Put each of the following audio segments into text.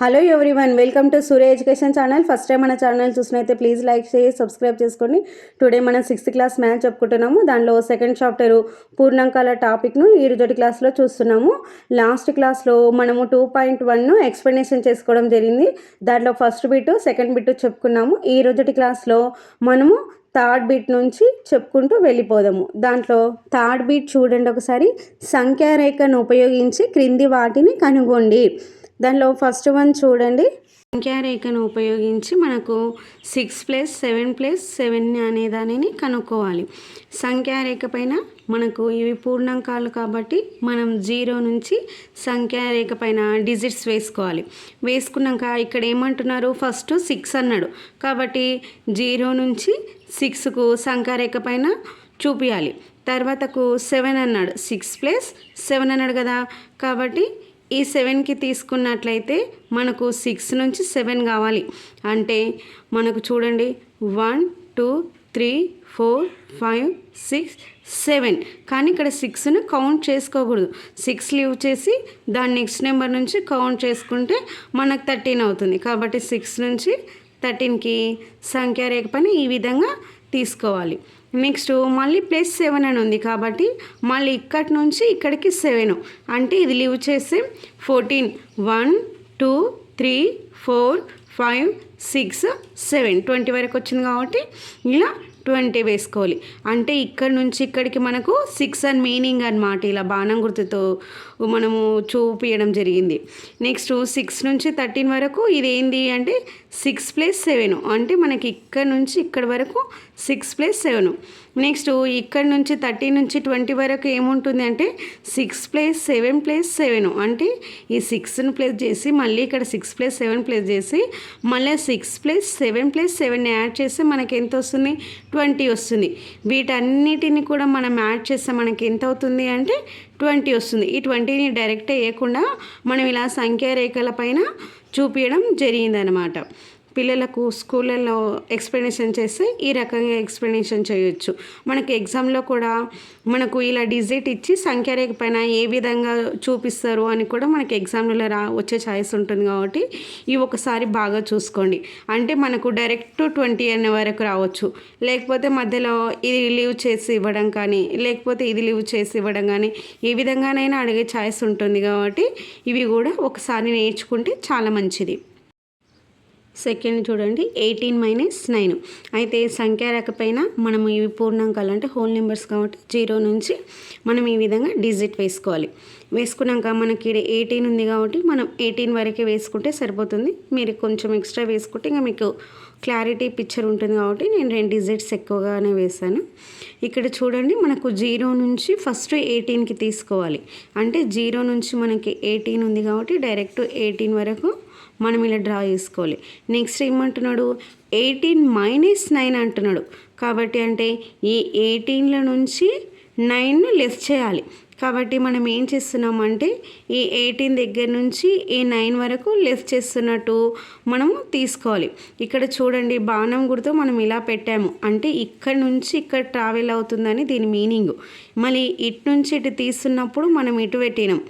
Hello one welcome to Surya education channel first time మన channel చూసినైతే please like చేసి subscribe చేసుకోండి today మనం సిక్స్త్ క్లాస్ మ్యాథ్స్ చెప్పుకుంటున్నాము. దానిలో సెకండ్ చాప్టర్ పూర్ణాంకాల టాపిక్ను ఈ రోజు క్లాస్లో చూస్తున్నాము. లాస్ట్ క్లాస్లో మనము టూ పాయింట్ వన్ను ఎక్స్ప్లెనేషన్ చేసుకోవడం జరిగింది. దాంట్లో ఫస్ట్ బిట్ సెకండ్ బిట్ చెప్పుకున్నాము. ఈ రోజుటి క్లాస్లో మనము థర్డ్ బీట్ నుంచి చెప్పుకుంటూ వెళ్ళిపోదాము. దాంట్లో థర్డ్ బీట్ చూడండి ఒకసారి. సంఖ్యారేఖను ఉపయోగించి క్రింది వాటిని కనుగొండి. దానిలో ఫస్ట్ వన్ చూడండి. సంఖ్యారేఖను ఉపయోగించి మనకు six plus seven plus seven అనే దానిని కనుక్కోవాలి. సంఖ్యారేఖ పైన మనకు ఇవి పూర్ణాంకాలు కాబట్టి మనం జీరో నుంచి సంఖ్యారేఖ పైన డిజిట్స్ వేసుకోవాలి. వేసుకున్నాక ఇక్కడ ఏమంటున్నారు? ఫస్ట్ సిక్స్ అన్నాడు. కాబట్టి జీరో నుంచి సిక్స్కు సంఖ్యారేఖ పైన చూపించాలి తర్వాతకు సెవెన్ అన్నాడు. సిక్స్ ప్లస్ సెవెన్ అన్నాడు కదా. కాబట్టి ఈ సెవెన్కి తీసుకున్నట్లయితే మనకు సిక్స్ నుంచి సెవెన్ కావాలి. అంటే మనకు చూడండి one two three four five six seven. కానీ ఇక్కడ సిక్స్ను కౌంట్ చేసుకోకూడదు. సిక్స్ లీవ్ చేసి దాని నెక్స్ట్ నెంబర్ నుంచి కౌంట్ చేసుకుంటే మనకు థర్టీన్ అవుతుంది. కాబట్టి సిక్స్ నుంచి థర్టీన్కి సంఖ్య రేఖ ఈ విధంగా తీసుకోవాలి. నెక్స్ట్ మళ్ళీ ప్లస్ సెవెన్ అని ఉంది కాబట్టి మళ్ళీ ఇక్కడి నుంచి ఇక్కడికి సెవెన్ అంటే ఇది లీవ్ చేస్తే fourteen one two three four five six seven twenty వరకు వచ్చింది కాబట్టి ఇలా ట్వంటీ వేసుకోవాలి. అంటే ఇక్కడ నుంచి ఇక్కడికి మనకు సిక్స్ అని మీనింగ్ అనమాట ఇలా బాణం గుర్తుతో మనము చూపించడం జరిగింది. నెక్స్ట్ సిక్స్ నుంచి థర్టీన్ వరకు ఇది ఏంది అంటే సిక్స్ ప్లస్ సెవెన్ అంటే మనకి ఇక్కడ నుంచి ఇక్కడ వరకు సిక్స్ ప్లస్ సెవెన్ నెక్స్ట్ ఇక్కడ నుంచి థర్టీ నుంచి ట్వంటీ వరకు ఏముంటుంది అంటే six plus seven plus seven అంటే ఈ సిక్స్ని ప్లస్ చేసి మళ్ళీ ఇక్కడ సిక్స్ ప్లస్ సెవెన్ ప్లస్ చేసి మళ్ళీ six plus seven plus seven add చేస్తే మనకి ఎంత వస్తుంది? ట్వంటీ వస్తుంది. వీటన్నిటిని కూడా మనం యాడ్ చేస్తే మనకి ఎంత అవుతుంది అంటే ట్వంటీ వస్తుంది. ఈ ట్వంటీని డైరెక్ట్ వేయకుండా మనం ఇలా సంఖ్యా రేఖల పైన చూపించడం జరిగిందనమాట. పిల్లలకు స్కూళ్ళల్లో ఎక్స్ప్లెనేషన్ చేస్తే ఈ రకంగా ఎక్స్ప్లెనేషన్ చేయొచ్చు. మనకి ఎగ్జామ్లో కూడా మనకు ఇలా డిజిట్ ఇచ్చి సంఖ్యారేఖ పైన ఏ విధంగా చూపిస్తారు అని కూడా మనకి ఎగ్జామ్లో రా వచ్చే ఛాయిస్ ఉంటుంది కాబట్టి ఇవి ఒకసారి బాగా చూసుకోండి. అంటే మనకు డైరెక్ట్ ట్వంటీ అనే వరకు రావచ్చు. లేకపోతే మధ్యలో ఇది లీవ్ చేసి ఇవ్వడం కానీ లేకపోతే ఇది లీవ్ చేసి ఇవ్వడం కానీ ఏ విధంగానైనా అడిగే ఛాయిస్ ఉంటుంది కాబట్టి ఇవి కూడా ఒకసారి నేర్చుకుంటే చాలా మంచిది. సెకండ్ చూడండి ఎయిటీన్ మైనస్ నైన్ అయితే సంఖ్య రకపైన మనం ఇవి పూర్ణాంకాలు అంటే హోల్ నెంబర్స్ కాబట్టి జీరో నుంచి మనం ఈ విధంగా డిజిట్ వేసుకోవాలి. వేసుకున్నాక మనకి ఎయిటీన్ ఉంది కాబట్టి మనం ఎయిటీన్ వరకే వేసుకుంటే సరిపోతుంది. మీరు కొంచెం ఎక్స్ట్రా వేసుకుంటే ఇంకా మీకు క్లారిటీ పిక్చర్ ఉంటుంది కాబట్టి నేను రెండు డిజిట్స్ ఎక్కువగానే వేసాను ఇక్కడ చూడండి మనకు జీరో నుంచి ఫస్ట్ ఎయిటీన్కి తీసుకోవాలి. అంటే జీరో నుంచి మనకి ఎయిటీన్ ఉంది కాబట్టి డైరెక్ట్ ఎయిటీన్ వరకు మనం ఇలా డ్రా చేసుకోవాలి. నెక్స్ట్ ఏమంటున్నాడు? ఎయిటీన్ మైనస్ నైన్ అంటున్నాడు. కాబట్టి అంటే ఈ ఎయిటీన్ల నుంచి నైన్ లెస్ చేయాలి. కాబట్టి మనం ఏం చేస్తున్నామంటే ఈ ఎయిటీన్ దగ్గర నుంచి ఈ నైన్ వరకు లెస్ చేస్తున్నట్టు మనము తీసుకోవాలి. ఇక్కడ చూడండి బాణం గుర్తు మనం ఇలా పెట్టాము. అంటే ఇక్కడ నుంచి ఇక్కడ ట్రావెల్ అవుతుందని దీని మీనింగ్ మళ్ళీ ఇటు నుంచి ఇటు తీస్తున్నప్పుడు మనం ఇటు పెట్టినాం.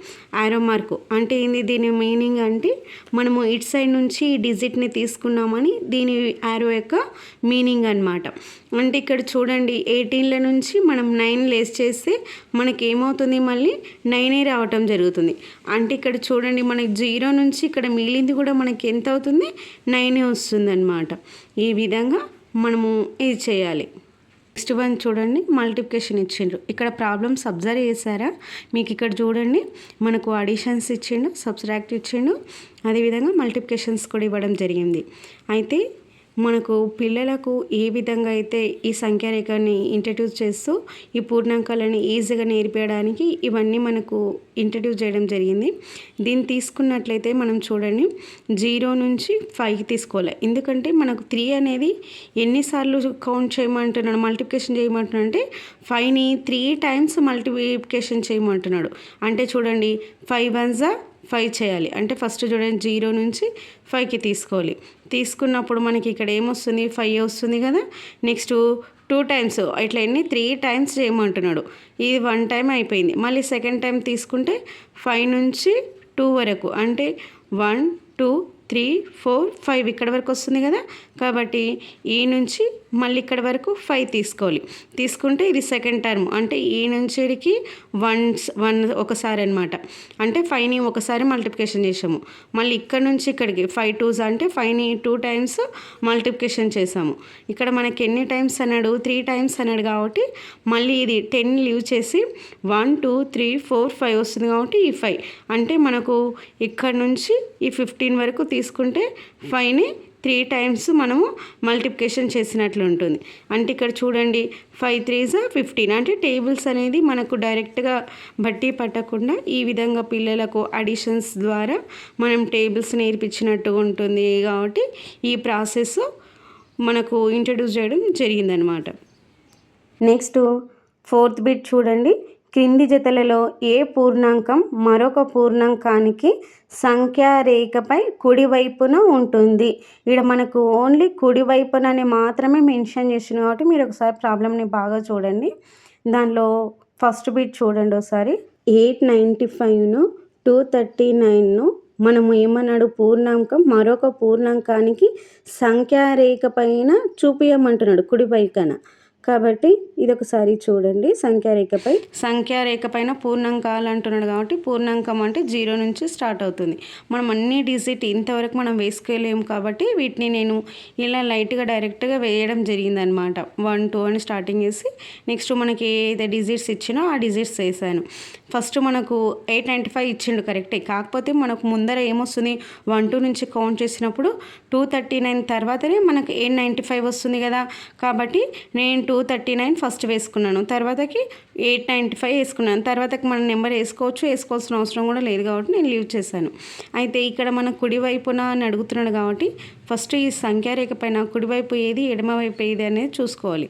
ఆరో మార్కు అంటే ఏంది దీని మీనింగ్ అంటే మనము ఇటు సైడ్ నుంచి ఈ డిజిట్ని తీసుకున్నామని దీని ఆరో యొక్క మీనింగ్ అనమాట అంటే ఇక్కడ చూడండి ఎయిటీన్ల నుంచి మనం నైన్ లెస్ చేస్తే మనకి ఏమవుతుంది మళ్ళీ నైనే రావటం జరుగుతుంది. అంటే ఇక్కడ చూడండి మనకి జీరో నుంచి ఇక్కడ మిగిలింది కూడా మనకి ఎంత అవుతుంది? నైనే వస్తుంది అనమాట ఈ విధంగా మనము ఇది చేయాలి. నెక్స్ట్ వన్ చూడండి మల్టిప్లికేషన్ ఇచ్చిండ్రు. ఇక్కడ ప్రాబ్లమ్స్ అబ్జర్వ్ చేశారా? మీకు ఇక్కడ చూడండి మనకు అడిషన్స్ ఇచ్చిండు సబ్స్ట్రాక్ట్ ఇచ్చిండు. అదేవిధంగా మల్టిప్లికేషన్స్ కూడా ఇవ్వడం జరిగింది. అయితే మనకు పిల్లలకు ఏ విధంగా అయితే ఈ సంఖ్యారేఖని ఇంట్రడ్యూస్ చేస్తూ ఈ పూర్ణాంకాలని ఈజీగా నేర్పించడానికి ఇవన్నీ మనకు ఇంట్రడ్యూస్ చేయడం జరిగింది. దీన్ని తీసుకున్నట్లయితే మనం చూడండి. జీరో నుంచి ఫైవ్ తీసుకోవాలి. ఎందుకంటే మనకు త్రీ అనేది ఎన్నిసార్లు కౌంట్ చేయమంటున్నాడు మల్టిప్లికేషన్ చేయమంటున్నాడు అంటే ఫైవ్ని త్రీ టైమ్స్ మల్టిప్లికేషన్ చేయమంటున్నాడు. అంటే చూడండి ఫైవ్ వన్స్ ఫైవ్ చేయాలి. అంటే ఫస్ట్ చూడండి జీరో నుంచి ఫైవ్కి తీసుకోవాలి. తీసుకున్నప్పుడు మనకి ఇక్కడ ఏమొస్తుంది? ఫైవ్ వస్తుంది కదా? నెక్స్ట్ టూ టైమ్స్ ఇట్లా ఎన్ని? త్రీ టైమ్స్ చేయమంటున్నాడు. ఇది వన్ టైం అయిపోయింది. మళ్ళీ సెకండ్ టైం తీసుకుంటే ఫైవ్ నుంచి టూ వరకు. అంటే one two three four five ఇక్కడ వరకు వస్తుంది కదా. కాబట్టి ఈ నుంచి మళ్ళీ ఇక్కడ వరకు ఫైవ్ తీసుకోవాలి. తీసుకుంటే ఇది సెకండ్ టర్మ్. అంటే ఈ నుంచి వన్స్ వన్ ఒకసారి అనమాట అంటే ఫైవ్ని ఒకసారి మల్టిప్లికేషన్ చేసాము మళ్ళీ ఇక్కడ నుంచి ఇక్కడికి ఫైవ్ టూస్ అంటే ఫైవ్ని టూ టైమ్స్ మల్టిప్లికేషన్ చేసాము ఇక్కడ మనకి ఎన్ని టైమ్స్ అన్నాడు? త్రీ టైమ్స్ అన్నాడు కాబట్టి మళ్ళీ ఇది టెన్ లీవ్ చేసి one two three four five వస్తుంది కాబట్టి ఈ ఫైవ్. అంటే మనకు ఇక్కడ నుంచి ఈ ఫిఫ్టీన్ వరకు తీసుకుంటే ఫైవ్ని త్రీ టైమ్స్ మనము మల్టిప్లికేషన్ చేసినట్లు ఉంటుంది. అంటే ఇక్కడ చూడండి ఫైవ్ త్రీస్ ఫిఫ్టీన్. అంటే టేబుల్స్ అనేది మనకు డైరెక్ట్గా బట్టి పట్టకుండా ఈ విధంగా పిల్లలకు అడిషన్స్ ద్వారా మనం టేబుల్స్ నేర్పించినట్టు ఉంటుంది కాబట్టి ఈ ప్రాసెస్ మనకు ఇంట్రడ్యూస్ చేయడం జరిగిందనమాట. నెక్స్ట్ ఫోర్త్ బిట్ చూడండి క్రింది జతలలో ఏ పూర్ణాంకం మరొక పూర్ణాంకానికి సంఖ్యారేఖపై కుడివైపున ఉంటుంది. ఇక్కడ మనకు ఓన్లీ కుడివైపునని మాత్రమే మెన్షన్ చేసిన కాబట్టి మీరు ఒకసారి ప్రాబ్లమ్ని బాగా చూడండి. దానిలో ఫస్ట్ బిట్ చూడండి ఒకసారి. ఎయిట్ నైంటీ ఫైవ్ను టూ థర్టీ నైన్ను మనము ఏమన్నాడు? పూర్ణాంకం మరొక పూర్ణాంకానికి సంఖ్యారేఖ పైన చూపించమంటున్నాడు కుడివైకన కాబట్టి ఇది ఒకసారి చూడండి. సంఖ్యారేఖపై సంఖ్యారేఖ పైన పూర్ణాంకాలు అంటున్నాడు కాబట్టి పూర్ణాంకం అంటే జీరో నుంచి స్టార్ట్ అవుతుంది. మనం అన్ని డిజిట్ ఇంతవరకు మనం వేసుకోలేము కాబట్టి వీటిని నేను ఇలా లైట్గా డైరెక్ట్గా వేయడం జరిగిందనమాట. వన్ టూ అని స్టార్టింగ్ చేసి నెక్స్ట్ మనకి ఏదైతే డిజిట్స్ ఇచ్చినో ఆ డిజిట్స్ వేసాను. ఫస్ట్ మనకు ఎయిట్ నైంటీ ఫైవ్ ఇచ్చిండు కరెక్టే. కాకపోతే మనకు ముందర ఏమొస్తుంది? వన్ టూ నుంచి కౌంట్ చేసినప్పుడు టూ థర్టీ నైన్ తర్వాతనే మనకు ఎయిట్ నైంటీ ఫైవ్ వస్తుంది కదా. కాబట్టి నేను టూ థర్టీ నైన్ ఫస్ట్ వేసుకున్నాను. తర్వాతకి ఎయిట్ నైంటీ ఫైవ్ వేసుకున్నాను. తర్వాతకి మన నెంబర్ వేసుకోవచ్చు వేసుకోవాల్సిన అవసరం కూడా లేదు కాబట్టి నేను లీవ్ చేశాను. అయితే ఇక్కడ మన కుడివైపున అని అడుగుతున్నాడు కాబట్టి ఫస్ట్ ఈ సంఖ్యారేఖ పైన కుడివైపు ఏది ఎడమవైపు ఏది అనేది చూసుకోవాలి.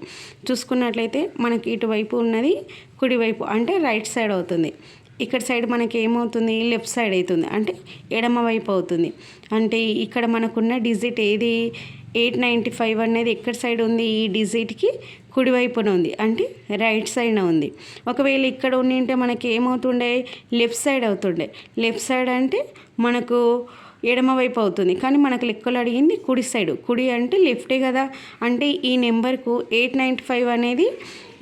చూసుకున్నట్లయితే మనకి ఇటువైపు ఉన్నది కుడివైపు అంటే రైట్ సైడ్ అవుతుంది. ఇక్కడ సైడ్ మనకి ఏమవుతుంది? లెఫ్ట్ సైడ్ అవుతుంది. అంటే ఎడమ వైపు అవుతుంది. అంటే ఇక్కడ మనకున్న డిజిట్ ఏది? ఎయిట్ నైంటీ ఫైవ్ అనేది ఎక్కడ సైడ్ ఉంది? ఈ డిజిట్కి కుడివైపున ఉంది. అంటే రైట్ సైడ్ ఉంది. ఒకవేళ ఇక్కడ ఉండింటే మనకి ఏమవుతుండే లెఫ్ట్ సైడ్ అవుతుండే. లెఫ్ట్ సైడ్ అంటే మనకు ఎడమవైపు అవుతుంది. కానీ మనకు లెక్కలు అడిగింది కుడి సైడ్. కుడి అంటే లెఫ్టే కదా. అంటే ఈ నెంబర్కు ఎయిట్ నైంటీ ఫైవ్ అనేది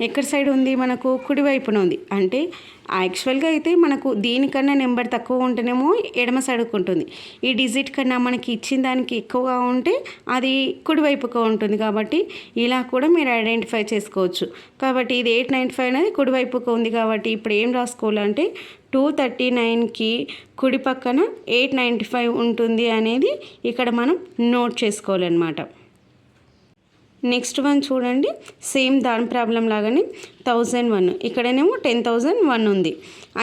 ఎక్కడ సైడ్ ఉంది? మనకు కుడివైపున ఉంది. అంటే యాక్చువల్గా అయితే మనకు దీనికన్నా నెంబర్ తక్కువ ఉంటేనేమో ఎడమ సైడ్కు ఉంటుంది. ఈ డిజిట్ కన్నా మనకి ఇచ్చిన దానికి ఎక్కువగా ఉంటే అది కుడివైపుగా ఉంటుంది కాబట్టి ఇలా కూడా మీరు ఐడెంటిఫై చేసుకోవచ్చు. కాబట్టి ఇది ఎయిట్ నైంటీ ఫైవ్ అనేది కుడివైపుగా ఉంది కాబట్టి ఇప్పుడు ఏం రాసుకోవాలంటే టూ థర్టీ నైన్కి కుడి పక్కన ఎయిట్ నైంటీ ఫైవ్ ఉంటుంది అనేది ఇక్కడ మనం నోట్ చేసుకోవాలన్నమాట. నెక్స్ట్ వన్ చూడండి. సేమ్ దాని ప్రాబ్లం లాగానే థౌజండ్ వన్. ఇక్కడనేమో టెన్ థౌజండ్ వన్ ఉంది.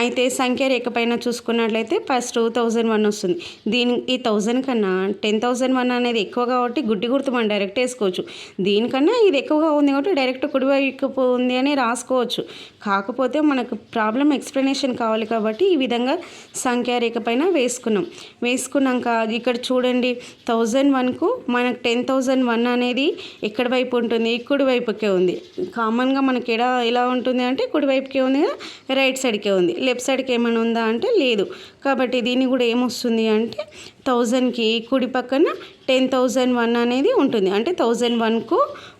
అయితే సంఖ్య రేఖ పైన చూసుకున్నట్లయితే ఫస్ట్ టూ థౌజండ్ వన్ వస్తుంది. దీని ఈ థౌజండ్ కన్నా టెన్ థౌజండ్ వన్ అనేది ఎక్కువ కాబట్టి గుడ్డి గుర్తు మనం డైరెక్ట్ వేసుకోవచ్చు. దీనికన్నా ఇది ఎక్కువగా ఉంది కాబట్టి డైరెక్ట్ కుడివైపు ఉంది అని రాసుకోవచ్చు. కాకపోతే మనకు ప్రాబ్లం ఎక్స్ప్లెనేషన్ కావాలి కాబట్టి ఈ విధంగా సంఖ్య రేఖ పైన వేసుకున్నాం. వేసుకున్నాక ఇక్కడ చూడండి థౌజండ్ వన్కు మనకు టెన్ థౌజండ్ వన్ అనేది ఎక్కడ వైపు ఉంటుంది? కుడి వైపుకే ఉంది. కామన్గా మనకి ఎడ ఎలా ఉంటుంది అంటే కుడివైపుకే ఉంది కదా రైట్ సైడ్కే ఉంది. లెఫ్ట్ సైడ్కి ఏమైనా ఉందా అంటే లేదు. కాబట్టి దీన్ని కూడా ఏమొస్తుంది అంటే థౌజండ్కి కుడి పక్కన టెన్ థౌజండ్ వన్ అనేది ఉంటుంది. అంటే థౌజండ్ వన్కు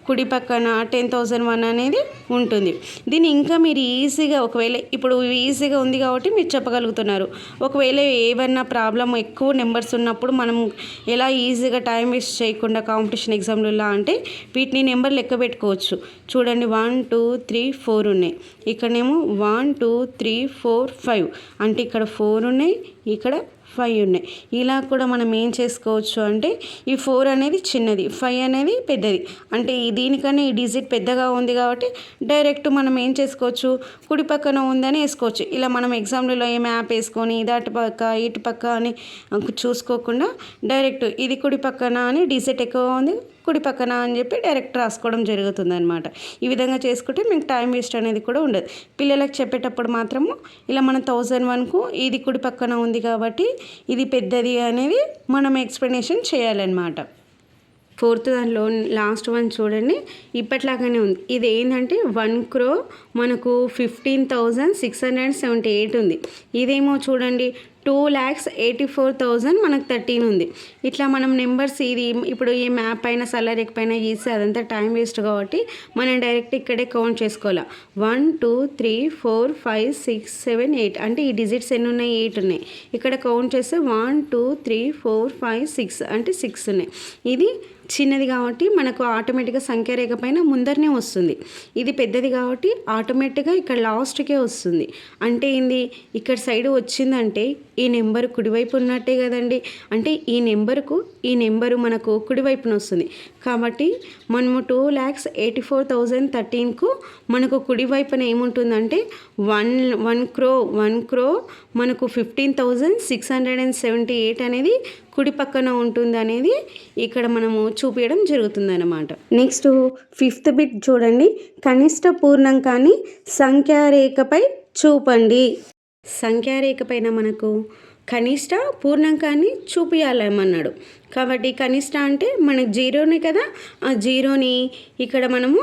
కుడి పక్కన టెన్ థౌజండ్ వన్ అనేది ఉంటుంది. దీన్ని ఇంకా మీరు ఈజీగా ఒకవేళ ఇప్పుడు ఈజీగా ఉంది కాబట్టి మీరు చెప్పగలుగుతున్నారు. ఒకవేళ ఏవైనా ప్రాబ్లం ఎక్కువ నెంబర్స్ ఉన్నప్పుడు మనం ఎలా ఈజీగా టైం వేస్ట్ చేయకుండా కాంపిటీషన్ ఎగ్జామ్లలో అంటే వీటిని నెంబర్ లెక్క పెట్టుకోవచ్చు. చూడండి వన్ టూ త్రీ ఫోర్ ఉన్నాయి. ఇక్కడనేమో one two three four five అంటే ఇక్కడ ఫోర్ ఉన్నాయి ఇక్కడ ఫైవ్ ఉన్నాయి. ఇలా కూడా మనం ఏం చేసుకోవచ్చు అంటే ఈ ఫోర్ అనేది చిన్నది ఫైవ్ అనేది పెద్దది. అంటే దీనికన్నా ఈ డిజిట్ పెద్దగా ఉంది కాబట్టి డైరెక్ట్ మనం ఏం చేసుకోవచ్చు? కుడి పక్కన ఉందని వేసుకోవచ్చు. ఇలా మనం ఎగ్జామ్లలో ఏ మ్యాప్ వేసుకొని ఇది అటు పక్క ఇటు పక్క అని చూసుకోకుండా డైరెక్ట్ ఇది కుడి పక్కన అని డిజిట్ ఎక్కువ ఉంది. కుడి పక్కన అని చెప్పి డైరెక్ట్ రాసుకోవడం జరుగుతుంది అనమాట ఈ విధంగా చేసుకుంటే మీకు టైం వేస్ట్ అనేది కూడా ఉండదు. పిల్లలకు చెప్పేటప్పుడు మాత్రము ఇలా మన థౌజండ్ వన్కు ఇది కుడి పక్కన ఉంది కాబట్టి ఇది పెద్దది అనేది మనం ఎక్స్ప్లెనేషన్ చేయాలన్నమాట. ఫోర్త్ దానిలో లాస్ట్ వన్ చూడండి. ఇప్పట్లాగానే ఉంది. ఇది ఏంటంటే వన్ క్రో మనకు fifteen thousand six hundred seventy eight ఉంది. ఇదేమో చూడండి two lakhs eighty four thousand మనకు థర్టీన్ ఉంది. ఇట్లా మనం నెంబర్స్ ఇది ఇప్పుడు ఈ మ్యాప్ పైన సలరీకి పైన గీస్తే అదంతా టైం వేస్ట్ కాబట్టి మనం డైరెక్ట్ ఇక్కడే కౌంట్ చేసుకోవాలి. One two three four five six seven eight అంటే ఈ డిజిట్స్ ఎన్ని ఉన్నాయి? ఎయిట్ ఉన్నాయి. ఇక్కడ కౌంట్ చేస్తే one two three four five six అంటే సిక్స్ ఉన్నాయి. ఇది చిన్నది కాబట్టి మనకు ఆటోమేటిక్గా సంఖ్య రేఖ పైన ముందరనే వస్తుంది. ఇది పెద్దది కాబట్టి ఆటోమేటిక్గా ఇక్కడ లాస్ట్కే వస్తుంది. అంటే ఏంది? ఇక్కడ సైడ్ వచ్చిందంటే ఈ నెంబర్ కుడివైపు ఉన్నట్టే కదండి. అంటే ఈ నెంబర్కు ఈ నెంబరు మనకు కుడివైపున వస్తుంది. కాబట్టి మనము two lakhs eighty four thousand థర్టీన్కు మనకు కుడివైపున ఏముంటుందంటే one one crore one crore మనకు fifteen thousand six hundred and seventy eight అనేది కుడి పక్కన ఉంటుంది అనేది ఇక్కడ మనము చూపించడం జరుగుతుంది అనమాట నెక్స్ట్ ఫిఫ్త్ బిట్ చూడండి. కనిష్ట పూర్ణాంకాన్ని సంఖ్యారేఖపై చూపండి. సంఖ్యారేఖ పైన మనకు కనిష్ట పూర్ణాంకాన్ని చూపించాలేమన్నాడు కాబట్టి కనిష్ట అంటే మనకు జీరోనే కదా. ఆ జీరోని ఇక్కడ మనము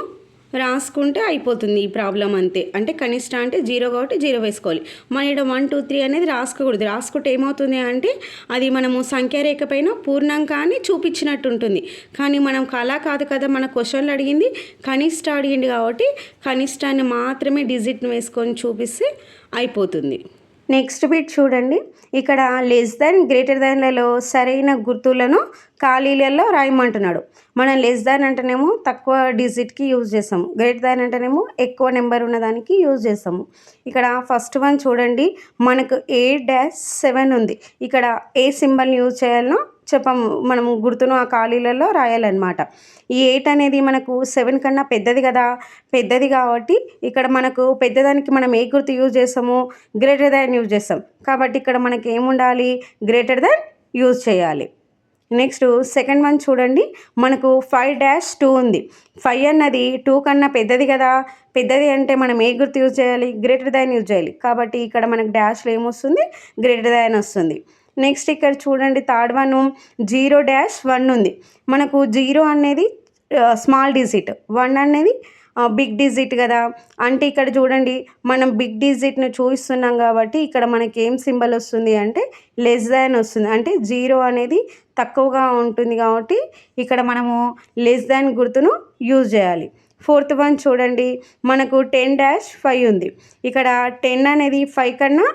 రాసుకుంటే అయిపోతుంది ఈ ప్రాబ్లం అంతే. అంటే కనిష్ట అంటే జీరో కాబట్టి జీరో వేసుకోవాలి. మన ఇక్కడ వన్ టూ త్రీ అనేది రాసుకోకూడదు. రాసుకుంటే ఏమవుతుంది అంటే అది మనము సంఖ్యారేఖ పైన పూర్ణాంకాన్ని చూపించినట్టు ఉంటుంది కానీ మనం కళా కాదు కదా మన క్వశ్చన్లు అడిగింది కనిష్ట అడిగింది కాబట్టి కనిష్టాన్ని మాత్రమే డిజిట్ వేసుకొని చూపిస్తే అయిపోతుంది. నెక్స్ట్ బిట్ చూడండి. ఇక్కడ లెస్ దాన్ గ్రేటర్ దాన్లలో సరైన గుర్తులను ఖాళీలలో రాయమంటున్నాడు. మనం లెస్ దాన్ అంటేనేమో తక్కువ డిజిట్కి యూజ్ చేస్తాము. గ్రేటర్ దాన్ అంటేనేమో ఎక్కువ నెంబర్ ఉన్నదానికి యూజ్ చేస్తాము. ఇక్కడ ఫస్ట్ వన్ చూడండి. మనకు ఏ డ్యాష్ సెవెన్ ఉంది. ఇక్కడ ఏ సింబల్ని యూజ్ చేయాలనో చెప్పము మనము గుర్తును ఆ ఖాళీలలో రాయాలన్నమాట. ఈ ఎయిట్ అనేది మనకు సెవెన్ కన్నా పెద్దది కదా. పెద్దది కాబట్టి ఇక్కడ మనకు పెద్దదానికి మనం ఏ గుర్తు యూజ్ చేస్తాము గ్రేటర్ దాన్ యూజ్ చేస్తాం. కాబట్టి ఇక్కడ మనకి ఏముండాలి? గ్రేటర్ దాన్ యూజ్ చేయాలి. నెక్స్ట్ సెకండ్ వన్ చూడండి. మనకు ఫైవ్ డాష్ టూ ఉంది. ఫైవ్ అన్నది టూ కన్నా పెద్దది కదా. పెద్దది అంటే మనం ఏ గుర్తు యూజ్ చేయాలి? గ్రేటర్ దాన్ యూజ్ చేయాలి. కాబట్టి ఇక్కడ మనకు డాష్లో ఏమొస్తుంది? గ్రేటర్ దాన్ వస్తుంది. నెక్స్ట్ ఇక్కడ చూడండి third one zero dash one ఉంది. మనకు జీరో అనేది స్మాల్ డిజిట్. వన్ అనేది బిగ్ డిజిట్ కదా. అంటే ఇక్కడ చూడండి మనం బిగ్ డిజిట్ను చూపిస్తున్నాం కాబట్టి ఇక్కడ మనకి ఏం సింబల్ వస్తుంది అంటే లెస్ దాన్ వస్తుంది. అంటే జీరో అనేది తక్కువగా ఉంటుంది కాబట్టి ఇక్కడ మనము లెస్ దాన్ గుర్తును యూజ్ చేయాలి. ఫోర్త్ వన్ చూడండి మనకు టెన్ డాష్ ఫైవ్ ఉంది. ఇక్కడ టెన్ అనేది ఫైవ్ కన్నా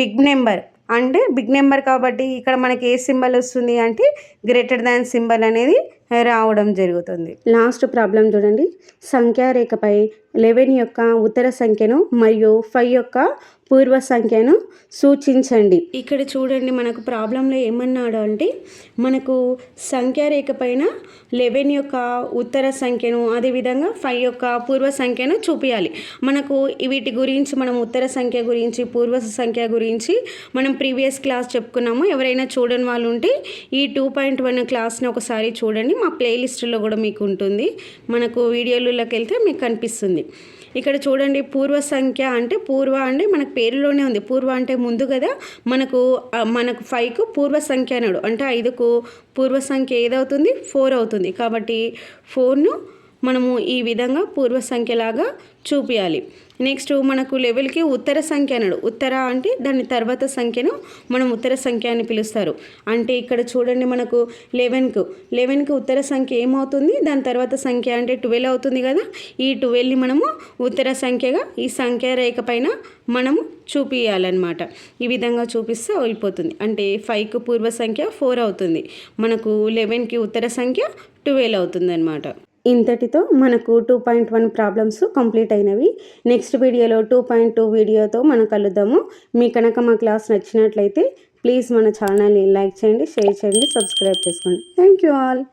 బిగ్ నెంబర్. అంటే బిగ్ నెంబర్ కాబట్టి ఇక్కడ మనకి ఏ సింబల్ వస్తుంది అంటే గ్రేటర్ దాన్ సింబల్ అనేది రావడం జరుగుతుంది. లాస్ట్ ప్రాబ్లం చూడండి. సంఖ్యారేఖపై లెవెన్ యొక్క ఉత్తర సంఖ్యను మరియు ఫైవ్ యొక్క పూర్వ సంఖ్యను సూచించండి. ఇక్కడ చూడండి మనకు ప్రాబ్లంలో ఏమన్నాడు అంటే మనకు సంఖ్యారేఖ పైన లెవెన్ యొక్క ఉత్తర సంఖ్యను అదేవిధంగా ఫైవ్ యొక్క పూర్వ సంఖ్యను చూపించాలి మనకు వీటి గురించి మనం ఉత్తర సంఖ్య గురించి పూర్వ సంఖ్య గురించి మనం ప్రీవియస్ క్లాస్ చెప్పుకున్నాము. ఎవరైనా చూడని వాళ్ళు ఉంటే ఈ టూ పాయింట్ వన్ క్లాస్ని ఒకసారి చూడండి. మా ప్లేలిస్ట్లో కూడా మీకు ఉంటుంది. మనకు వీడియోలలోకి వెళ్తే మీకు కనిపిస్తుంది. ఇక్కడ చూడండి పూర్వ సంఖ్య అంటే పూర్వ అంటే మనకు పేరులోనే ఉంది. పూర్వ అంటే ముందు కదా మనకు మనకు ఫైవ్కు పూర్వ సంఖ్య అన్నాడు. అంటే ఐదుకు పూర్వ సంఖ్య ఏదవుతుంది? ఫోర్ అవుతుంది. కాబట్టి ఫోర్ను మనము ఈ విధంగా పూర్వ సంఖ్యలాగా చూపించాలి నెక్స్ట్ మనకు లెవెల్కి ఉత్తర సంఖ్య అన్నాడు. ఉత్తర అంటే దాని తర్వాత సంఖ్యను మనం ఉత్తర సంఖ్య అని పిలుస్తారు. అంటే ఇక్కడ చూడండి మనకు లెవెన్కు లెవెన్కి ఉత్తర సంఖ్య ఏమవుతుంది? దాని తర్వాత సంఖ్య అంటే ట్వెల్వ్ అవుతుంది కదా? ఈ ట్వెల్వ్ని మనము ఉత్తర సంఖ్యగా ఈ సంఖ్య రేఖ పైన మనము చూపించాలన్నమాట ఈ విధంగా చూపిస్తే అయిపోతుంది. అంటే ఫైవ్కు పూర్వ సంఖ్య ఫోర్ అవుతుంది. మనకు లెవెన్కి ఉత్తర సంఖ్య ట్వెల్వ్ అవుతుంది అనమాట ఇంతటితో మనకు two point one problems complete అయినవి. నెక్స్ట్ వీడియోలో టూ పాయింట్ టూ వీడియోతో మనం కలుద్దాము. మీ కనుక మా క్లాస్ నచ్చినట్లయితే ప్లీజ్ మన ఛానల్ని లైక్ చేయండి షేర్ చేయండి సబ్స్క్రైబ్ చేసుకోండి. Thank you all.